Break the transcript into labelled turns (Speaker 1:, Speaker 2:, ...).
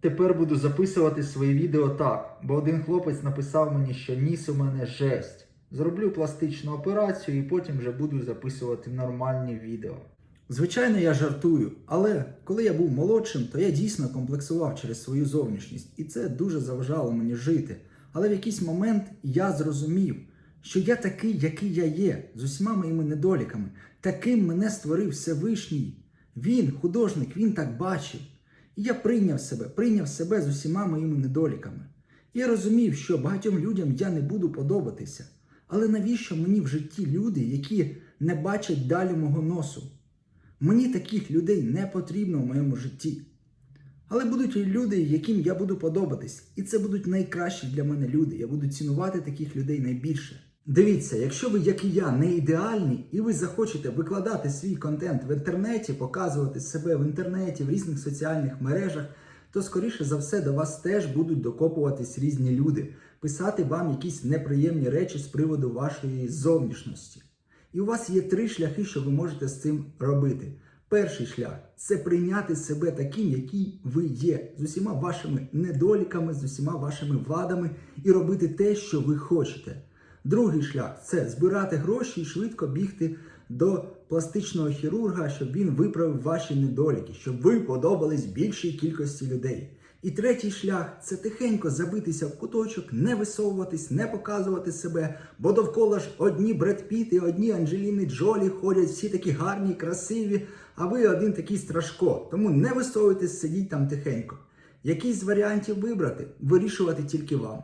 Speaker 1: Тепер буду записувати свої відео так, бо один хлопець написав мені, що ніс у мене жесть. Зроблю пластичну операцію і потім вже буду записувати нормальні відео.
Speaker 2: Звичайно, я жартую, але коли я був молодшим, то я дійсно комплексував через свою зовнішність, і це дуже заважало мені жити. Але в якийсь момент я зрозумів, що я такий, який я є, з усіма моїми недоліками. Таким мене створив Всевишній. Він, художник, він так бачив. І я прийняв себе, прийняв себе з усіма моїми недоліками. Я розумів, що багатьом людям я не буду подобатися. Але навіщо мені в житті люди, які не бачать далі мого носу? Мені таких людей не потрібно в моєму житті. Але будуть люди, яким я буду подобатись. І це будуть найкращі для мене люди. Я буду цінувати таких людей найбільше. Дивіться, якщо ви, як і я, не ідеальні, і ви захочете викладати свій контент в інтернеті, показувати себе в інтернеті, в різних соціальних мережах, то скоріше за все до вас теж будуть докопуватись різні люди, писати вам якісь неприємні речі з приводу вашої зовнішності. І у вас є три шляхи, що ви можете з цим робити. Перший шлях це прийняти себе таким, який ви є, з усіма вашими недоліками, з усіма вашими вадами, і робити те, що ви хочете. Другий шлях це збирати гроші і швидко бігти до пластичного хірурга, щоб він виправив ваші недоліки, щоб ви подобались більшій кількості людей. І третій шлях це тихенько забитися в куточок, не висовуватись, не показувати себе, бо довкола ж одні Бред Піти, одні Анджеліни Джолі ходять, всі такі гарні, красиві, а ви один такий страшко. Тому не висовуйтесь, сидіть там тихенько. Який з варіантів вибрати, вирішувати тільки вам.